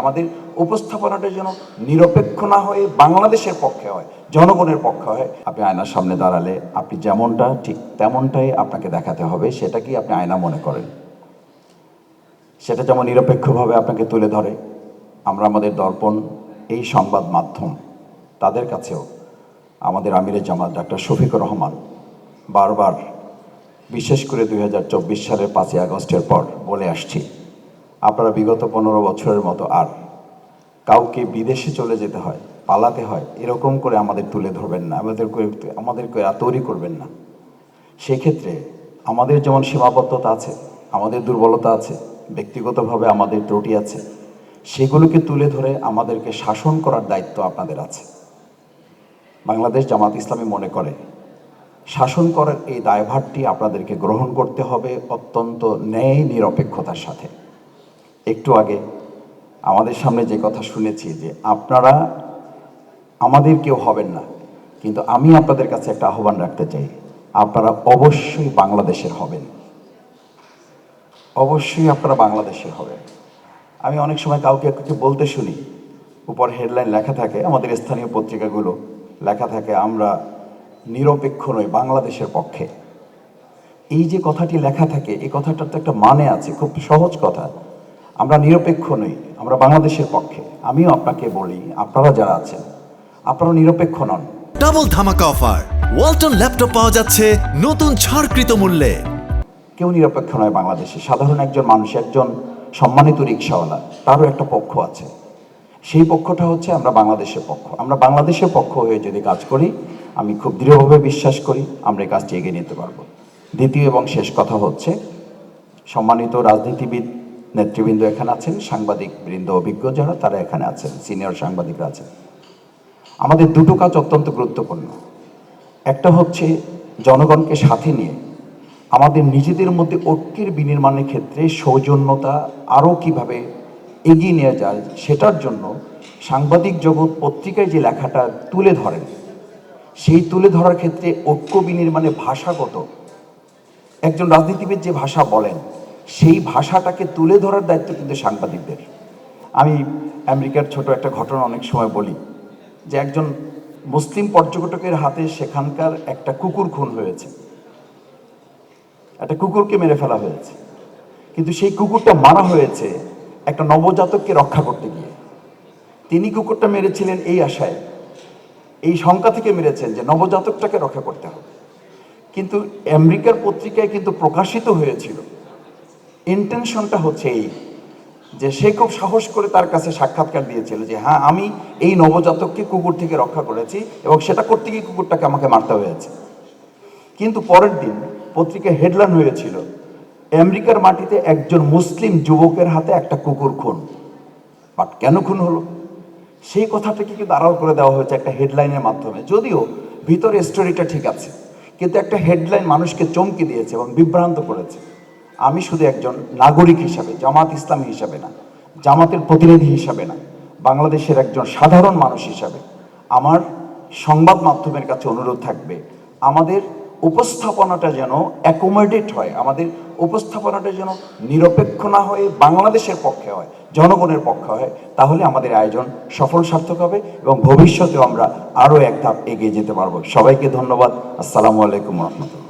আমাদের উপস্থাপনাটা যেন নিরপেক্ষ না হয়ে বাংলাদেশের পক্ষে হয়, জনগণের পক্ষে হয়। আপনি আয়নার সামনে দাঁড়ালে আপনি যেমনটা, ঠিক তেমনটাই আপনাকে দেখাতে হবে, সেটা কি আপনি আয়না মনে করেন? সেটা যেমন নিরপেক্ষভাবে আপনাকে তুলে ধরে, আমরা আমাদের দর্পণ এই সংবাদ মাধ্যম, তাদের কাছেও আমাদের আমিরের জামাত ডাক্তার শফিকুর রহমান বারবার, বিশেষ করে দুই হাজার চব্বিশ সালের পাঁচই আগস্টের পর বলে আসছি। আপনারা বিগত পনেরো বছরের মতো আর কাউকে বিদেশে চলে যেতে হয়, পালাতে হয়, এরকম করে আমাদের তুলে ধরবেন না আমাদেরকে আমাদেরকে তৈরি করবেন না। সেক্ষেত্রে আমাদের যেমন সীমাবদ্ধতা আছে, আমাদের দুর্বলতা আছে, ব্যক্তিগতভাবে আমাদের ত্রুটি আছে, সেগুলোকে তুলে ধরে আমাদেরকে শাসন করার দায়িত্ব আপনাদের আছে। বাংলাদেশ জামাত ইসলামী মনে করে, শাসন করার এই দায়ভারটি আপনাদেরকে গ্রহণ করতে হবে অত্যন্ত ন্যায় নিরপেক্ষতার সাথে। একটু আগে আমাদের সামনে যে কথা শুনেছি যে আপনারা আমাদের কেউ হবেন না, কিন্তু আমি আপনাদের কাছে একটা আহ্বান রাখতে চাই। আপনারা অবশ্যই বাংলাদেশের হবেন। অবশ্যই আপনারা বাংলাদেশের হবেন। আমি অনেক সময় কাউকে কিছু বলতে শুনি, উপর হেডলাইন লেখা থাকে, আমাদের স্থানীয় পত্রিকাগুলো লেখা থাকে, আমরা নিরপেক্ষ নই, বাংলাদেশের পক্ষে। এই যে কথাটি লেখা থাকে, এই কথাটার তো একটা মানে আছে, খুব সহজ কথা। আমরা নিরপেক্ষ নই আমরা বাংলাদেশের পক্ষে। আমিও আপনাকে বলি আপনারা যারা আছেন আপনারা নিরপেক্ষ নন। ডাবল ধামাকা অফার। ওয়ালটন ল্যাপটপ পাওয়া যাচ্ছে নতুন ছাড়কৃত মূল্যে। কেউ নিরপেক্ষ নয় বাংলাদেশে। সাধারণ একজন মানুষ একজন সম্মানিত রিক্সাওয়ালা তারও একটা পক্ষ আছে। সেই পক্ষটা হচ্ছে আমরা বাংলাদেশের পক্ষ। আমরা বাংলাদেশের পক্ষ হয়ে যদি কাজ করি আমি খুব দৃঢ়ভাবে বিশ্বাস করি আমরা এই কাজটি এগিয়ে নিতে পারব। দ্বিতীয় এবং শেষ কথা হচ্ছে সম্মানিত রাজনীতিবিদ নেতৃবৃন্দ এখানে আছেন, সাংবাদিক বৃন্দ অভিজ্ঞ যারা, তারা এখানে আছেন, সিনিয়র সাংবাদিকরা আছেন। আমাদের দুটো কাজ অত্যন্ত গুরুত্বপূর্ণ। একটা হচ্ছে জনগণকে সাথে নিয়ে আমাদের নিজেদের মধ্যে ঐক্যের বিনির্মাণের ক্ষেত্রে সৌজন্যতা আরও কীভাবে এগিয়ে নিয়ে যায়, সেটার জন্য সাংবাদিক জগৎ পত্রিকায় যে লেখাটা তুলে ধরেন, সেই তুলে ধরার ক্ষেত্রে ঐক্য বিনির্মাণে ভাষাগত, একজন রাজনীতিবিদ যে ভাষা বলেন সেই ভাষাটাকে তুলে ধরার দায়িত্ব কিন্তু সাংবাদিকদের। আমি আমেরিকার ছোট একটা ঘটনা অনেক সময় বলি, যে একজন মুসলিম পর্যটকের হাতে সেখানকার একটা কুকুর খুন হয়েছে। একটা কুকুরকে মেরে ফেলা হয়েছে। কিন্তু সেই কুকুরটা মারা হয়েছে একটা নবজাতককে রক্ষা করতে গিয়ে। তিনি কুকুরটা মেরেছিলেন এই আশায়, এই শঙ্কা থেকে মেরেছেন যে নবজাতকটাকে রক্ষা করতে হবে। কিন্তু আমেরিকার পত্রিকায় কিন্তু প্রকাশিত হয়েছিল ইন্টেনশনটা হচ্ছে এই, যে সে খুব সাহস করে তার কাছে সাক্ষাৎকার দিয়েছিল যে হ্যাঁ আমি এই নবজাতককে কুকুর থেকে রক্ষা করেছি এবং সেটা করতে গিয়ে কুকুরটাকে আমাকে মারতে হয়েছে। কিন্তু পরের দিন পত্রিকায় হেডলাইন হয়েছিল, আমেরিকার মাটিতে একজন মুসলিম যুবকের হাতে একটা কুকুর খুন। বাট কেন খুন হলো? সেই কথাটাকে কিন্তু আড়াল করে দেওয়া হয়েছে একটা হেডলাইনের মাধ্যমে। যদিও ভিতরে স্টোরিটা ঠিক আছে, কিন্তু একটা হেডলাইন মানুষকে চমকে দিয়েছে এবং বিভ্রান্ত করেছে। আমি শুধু একজন নাগরিক হিসাবে, জামাত ইসলামী হিসাবে না, জামাতের প্রতিনিধি হিসাবে না, বাংলাদেশের একজন সাধারণ মানুষ হিসাবে আমার সংবাদ মাধ্যমের কাছে অনুরোধ থাকবে, আমাদের উপস্থাপনাটা যেন অ্যাকোমোডেট হয়, আমাদের উপস্থাপনাটা যেন নিরপেক্ষ না হয়ে বাংলাদেশের পক্ষে হয়, জনগণের পক্ষে হয়, তাহলে আমাদের আয়োজন সফল সার্থক হবে এবং ভবিষ্যতেও আমরা আরও এক ধাপ এগিয়ে যেতে পারব। সবাইকে ধন্যবাদ। আসসালামু আলাইকুম রহমতুল্লাহ।